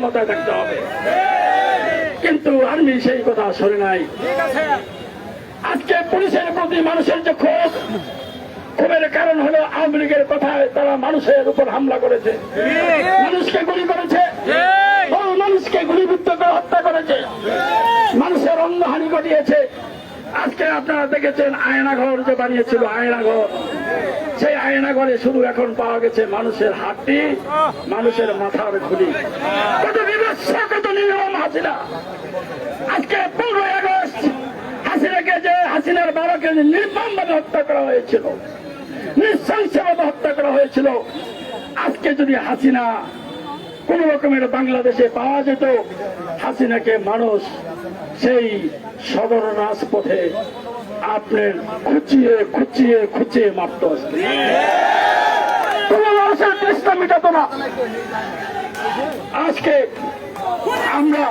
ক্ষমতায় থাকতে হবে। কিন্তু আর্মি সেই কথা শোনে নাই। আজকে পুলিশের প্রতি মানুষের যে ক্ষোভ, ক্ষোভের কারণ হলো আওয়ামী লীগের কথায় তারা মানুষের উপর হামলা করেছে। মানুষকে গুলি করেছে। মানুষকে গুলিবিদ্ধ করে হত্যা করেছে। মানুষের অঙ্গহানি ঘটিয়েছে। আজকে আপনারা দেখেছেন আয়নাঘর যে বানিয়েছিল আয়নাঘর। সেই আয়নাঘরে শুধু এখন পাওয়া গেছে মানুষের হাড্ডি মানুষের মাথার খুলি কত কত নির্মম হাসিনা। আজকে আগস্ট, হাসিনাকে যে, হাসিনার বাবাকে যে নির্মমভাবে হত্যা করা হয়েছিল, নৃশংসভাবে হত্যা করা হয়েছিল, আজকে যদি হাসিনা কোন রকমের বাংলাদেশে পাওয়া যেত, হাসিনাকে মানুষ সেই সদর রাজপথে আপনার খুচিয়ে খুচিয়ে খুচিয়ে কোন মানুষের চেষ্টা মেটাতো না। আজকে আমরা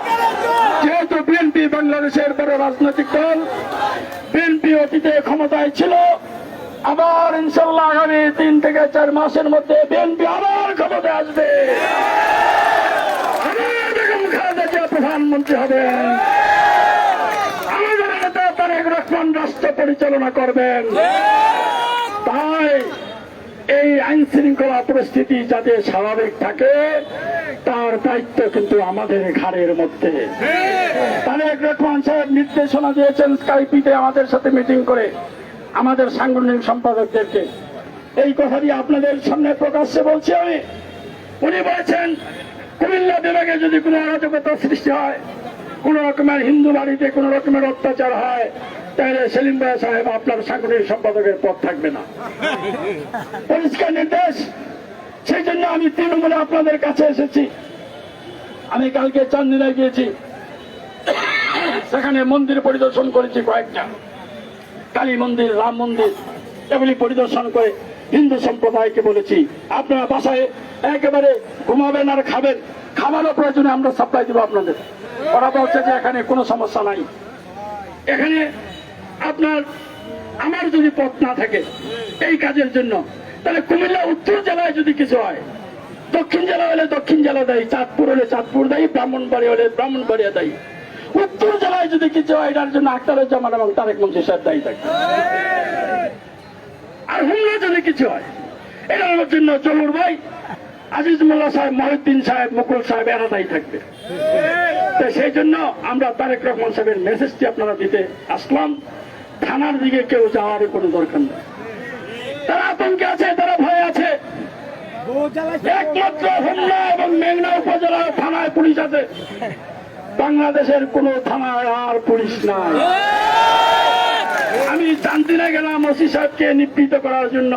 যেহেতু বিএনপি বাংলাদেশের বড় রাজনৈতিক দল, বিএনপি অতীতে ক্ষমতায় ছিল, আবার ইনশাল্লাহ আগামী তিন থেকে চার মাসের মধ্যে বিএনপি আবার ক্ষমতায় আসবে। প্রধানমন্ত্রী হবেন। রহমান রাষ্ট্র পরিচালনা করবেন। তাই এই আইন শৃঙ্খলা পরিস্থিতি যাতে স্বাভাবিক থাকে, তার দায়িত্ব কিন্তু আমাদের ঘাড়ের মধ্যে। তারেক রহমান সাহেব নির্দেশনা দিয়েছেন স্কাইপিতে আমাদের সাথে মিটিং করে, আমাদের সাংগঠনিক সম্পাদকদেরকে। এই কথাটি আপনাদের সামনে প্রকাশ্যে বলছি আমি। উনি বলেছেন, কুমিল্লা বিভাগে যদি কোনো অরাজকতা সৃষ্টি হয়, কোন রকমের হিন্দু বাড়িতে কোন রকমের অত্যাচার হয় তাহলে সেলিম ভাই সাহেব আপনার সাংগঠনিক সম্পাদকের পদ থাকবে না। পরিষ্কার নির্দেশ। সেই জন্য আমি তৃণমূলে আপনাদের কাছে এসেছি। আমি কালকে চান্দিনায় গিয়েছি। সেখানে মন্দির পরিদর্শন করেছি কয়েকটা। কালী মন্দির, রাম মন্দির, এগুলি পরিদর্শন করে হিন্দু সম্প্রদায়কে বলেছি, আপনারা বাসায় একেবারে ঘুমাবেন আর খাবেন। খাবারও প্রয়োজনে আমরা সাপ্লাই দেবো আপনাদের। ওরা বলছে যে এখানে কোনো সমস্যা নাই। এখানে আপনার, আমার যদি পথ না থাকে এই কাজের জন্য, তাহলে কুমিল্লা উত্তর জেলায় যদি কিছু হয়, দক্ষিণ জেলা হলে দক্ষিণ জেলা দেয়, চাঁদপুর হলে চাঁদপুর দেয়, ব্রাহ্মণবাড়ি হলে ব্রাহ্মণবাড়িয়া দেয়। উত্তর জেলায় যদি কিছু হয়, এটার জন্য আখতারুজ্জামান এবং তারেক মন্ত্রী সাহেব দায়ী থাকবে। আর হুমলা যদি কিছু হয় এটার জন্য চলুর ভাই। আজিজ মোল্লা সাহেব, মহিউদ্দিন সাহেব, মুকুল সাহেব, এরা দায়ী থাকবে। সেই জন্য আমরা তারেক রহমান সাহেবের মেসেজটি আপনারা দিতে আসলাম। থানার দিকে কেউ যাওয়ার কোনো দরকার নেই। তারা আতঙ্কে আছে, তারা ভয় আছে। একমাত্র হোমনা এবং মেঘনা উপজেলা থানায় পুলিশ আছে। বাংলাদেশের কোন থানায় আর পুলিশ নাই। আমি জানতে না গেলাম ওসি সাহেবকে নিবৃত করার জন্য।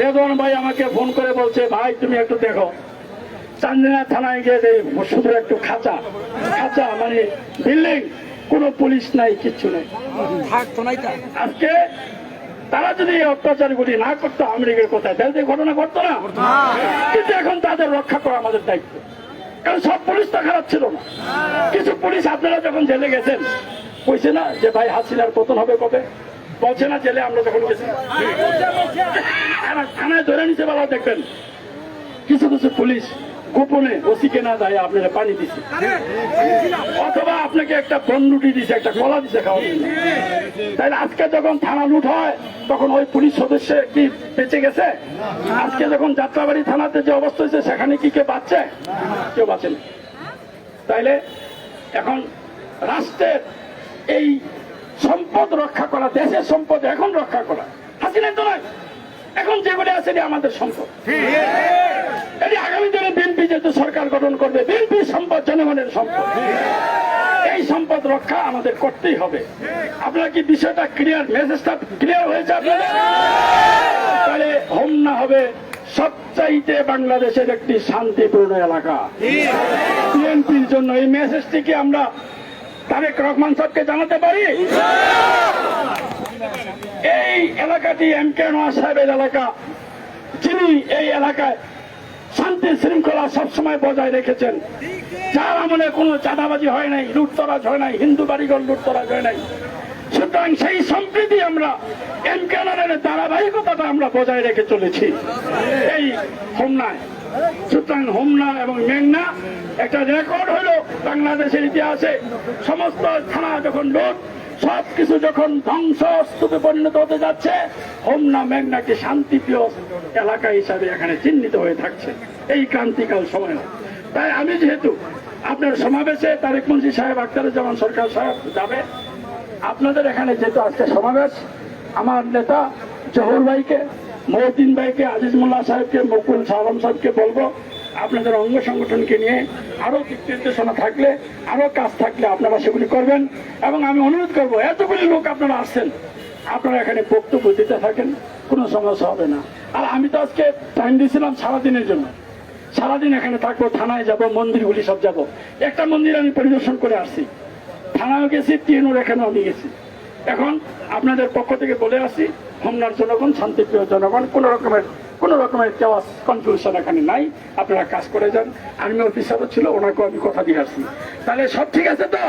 রেদন ভাই আমাকে ফোন করে বলছে, ভাই, তুমি একটু দেখো। চান্দিনা থানায় গিয়ে শুধু একটু খাঁচা। খাঁচা মানে বিল্ডিং। কোনো পুলিশ নাই কিচ্ছু নেই। আজকে তারা যদি এই অত্যাচারগুলি না করতো লীগের কোথায় তাহলে ঘটনা ঘটতো না। কিন্তু এখন তাদের রক্ষা করা আমাদের দায়িত্ব। কারণ সব পুলিশ তো খারাপ ছিল না। কিছু পুলিশ আপনারা যখন জেলে গেছেন কইছে না যে ভাই হাসিনার পতন হবে কবে? বলছে না জেলে আমরা যখন গেছি। থানায় ধরে নিচে বেলা দেখবেন কিছু কিছু পুলিশ গোপনে ওসিকে না দেয় আপনারা পানি দিচ্ছে অথবা আপনাকে একটা বন্ডুটি দিছে, একটা কলা দিছে জন্য। তাহলে আজকে যখন থানা লুট হয়, তখন ওই পুলিশ সদস্য কি বেঁচে গেছে? আজকে যখন যাত্রাবাড়ি থানাতে যে অবস্থা হয়েছে, সেখানে কি কে বাঁচছে? কেউ বাঁচে না। তাইলে এখন রাষ্ট্রের এই সম্পদ রক্ষা করা, দেশের সম্পদ এখন রক্ষা করা হাসিনাই তো নয়। এখন যেগুলি আছে আমাদের সম্পদ। এটি আগামী দিনে বিএনপি যেহেতু সরকার গঠন করবে, বিএনপি সম্পদ, জনগণের সম্পদ। এই সম্পদ রক্ষা আমাদের করতেই হবে। আপনার কি বিষয়টা ক্লিয়ার মেসেজটা ক্লিয়ার হয়েছে তাহলে হোম না হবে, সবচাইতে বাংলাদেশের একটি শান্তিপূর্ণ এলাকা। বিএনপির জন্য এই মেসেজটি কি আমরা তারেক রহমান সাহেবকে জানাতে পারি? এই এলাকাটি এম কে সাহেবের এলাকা। যিনি এই এলাকায় শান্তি শৃঙ্খলা সবসময় বজায় রেখেছেন। যার আমলে কোনো চাঁদাবাজি হয় নাই, লুটতরাজ হয় নাই, হিন্দু বাড়িঘর লুটতরাজ হয় নাই। সুতরাং সেই সম্প্রীতি আমরা এম কেনারের ধারাবাহিকতাটা আমরা বজায় রেখে চলেছি। এই হোমনায়। সুতরাং হোমনা এবং মেঘনা একটা রেকর্ড হলো বাংলাদেশের ইতিহাসে। সমস্ত থানা যখন লোট সব কিছু যখন ধ্বংস স্তূপে পরিণত হতে যাচ্ছে, হোমনা, মেঘনাকে শান্তিপ্রিয় এলাকা হিসাবে এখানে চিহ্নিত হয়ে থাকছে। এই ক্রান্তিকাল সময়। তাই আমি যেহেতু আপনার সমাবেশে তারেক মুন্সি সাহেব, আখতারুজ্জামান সরকার সাহেব যাবে, আপনাদের এখানে যেহেতু আজকে সমাবেশ, আমার নেতা জহর ভাইকে মহদ্দিন ভাইকে, আজিজ মোল্লা সাহেবকে, মুকুল সালাম সাহেবকে বলব, আপনাদের অঙ্গ সংগঠনকে নিয়ে আরও দিক নির্দেশনা থাকলে, আরও কাজ থাকলে আপনারা সেগুলি করবেন। এবং আমি অনুরোধ করব, এতগুলি লোক আপনারা আসছেন, আপনারা এখানে বক্তব্য দিতে থাকেন, কোনো সমস্যা হবে না। আর আমি তো আজকে টাইম দিয়েছিলাম সারাদিনের জন্য। সারাদিন এখানে থাকব থানায় যাব মন্দিরগুলি সব যাব। একটা মন্দির আমি পরিদর্শন করে আসছি। থানাও গেছি তিনওর এখানেও আমি গেছি। এখন আপনাদের পক্ষ থেকে বলে আসি হোমনার জনগণ শান্তিপ্রিয় জনগণ কোন রকমের কোন রকমের কেওয়াস কনফিউশন এখানে নাই। আপনারা কাজ করে যান। আর্মি অফিসারও ছিল ওনাকেও আমি কথা দিয়ে আসছি। তাহলে সব ঠিক আছে তো?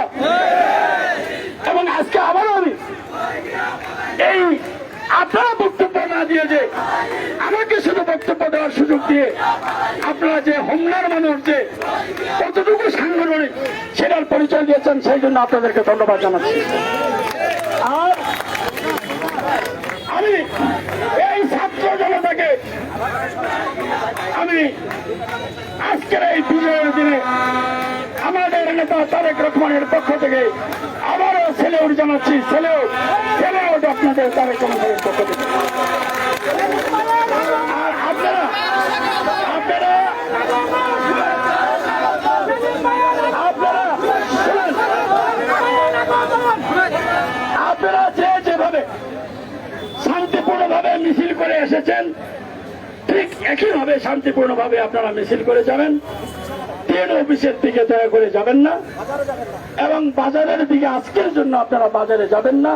এবং আজকে আবারও আমি এই আপনারা বক্তব্য না দিয়ে যে আমাকে শুধু বক্তব্য দেওয়ার সুযোগ দিয়ে আপনারা যে হোমনার মানুষ যে কতটুকু সাংগঠনিক সেটার পরিচয় দিয়েছেন, সেই জন্য আপনাদেরকে ধন্যবাদ জানাচ্ছি। আর আমি এই ছাত্র জনতাকে আমি আজকের এই বিজয়ের দিনে আমাদের নেতা তারেক রহমানের পক্ষ থেকে আবারও ছেলেউট জানাচ্ছি ছেলেও ছেলেও ছেলেউট আপনাদের রহমানের পক্ষ থেকে। আপনারা আপনারা আপনারা যে যেভাবে শান্তিপূর্ণভাবে মিছিল করে এসেছেন, ঠিক একইভাবে শান্তিপূর্ণভাবে আপনারা মিছিল করে যাবেন। ট্রেন অফিসের দিকে দয়া করে যাবেন না। এবং বাজারের দিকে আজকের জন্য আপনারা বাজারে যাবেন না।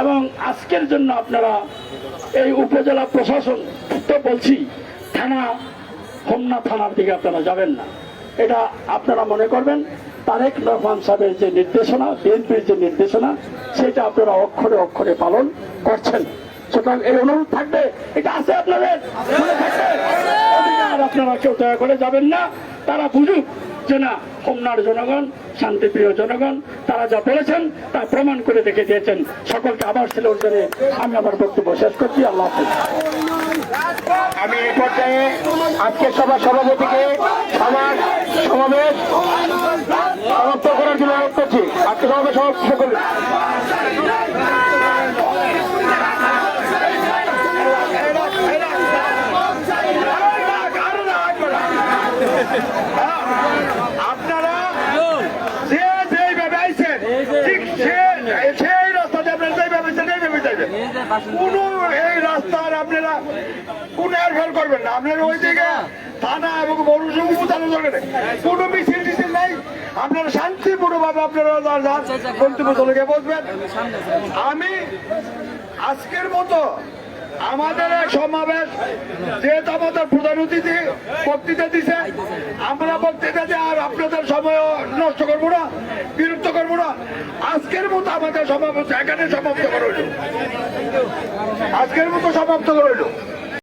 এবং আজকের জন্য আপনারা এই উপজেলা প্রশাসন, তো বলছি, থানা, হোমনা থানার দিকে আপনারা যাবেন না। এটা আপনারা মনে করবেন, তারেক রহমান সাহেবের যে নির্দেশনা, বিএনপির যে নির্দেশনা, সেটা আপনারা অক্ষরে অক্ষরে পালন করছেন। সুতরাং এই অনুরোধ থাকবে, এটা আছে আপনাদের আপনারা কেউ দয়া করে যাবেন না, তারা বুঝুক যে না হোমনার জনগণ, শান্তিপ্রিয় জনগণ, তারা যা বলেছেন তা প্রমাণ করে দেখে দিয়েছেন। সকলকে আবার ছিল করে আমি আমার বক্তব্য শেষ করছি। আল্লাহ আমি এই পর্যায়ে আজকের সভা সভাপতিকে সবার সমাবেশ সমাপ্ত করার জন্য অনুরোধ করছি। আজকে সমাবেশ সমাপ্ত করুন। কোন এই রাস্তার আপনারা কোন এরফের করবেন না। আপনারা ওই দিকে থানা এবং মরুসম থানা দরকার কোন মিছিল টিছিল নাই। আপনারা শান্তিপূর্ণ ভাবে আপনারা যার চলে গিয়ে বসবেন। আমি আজকের মতো আমাদের সমাবেশ যেহেতু আমাদের প্রধান অতিথি বক্তৃতা দিছে আমরা বক্তৃতা দিয়ে আর আপনাদের সময় নষ্ট করব না, বিরক্ত করব না। আজকের মতো আমাদের সমাবেশ এখানে সমাপ্ত করা হইল আজকের মতো সমাপ্ত করা হইল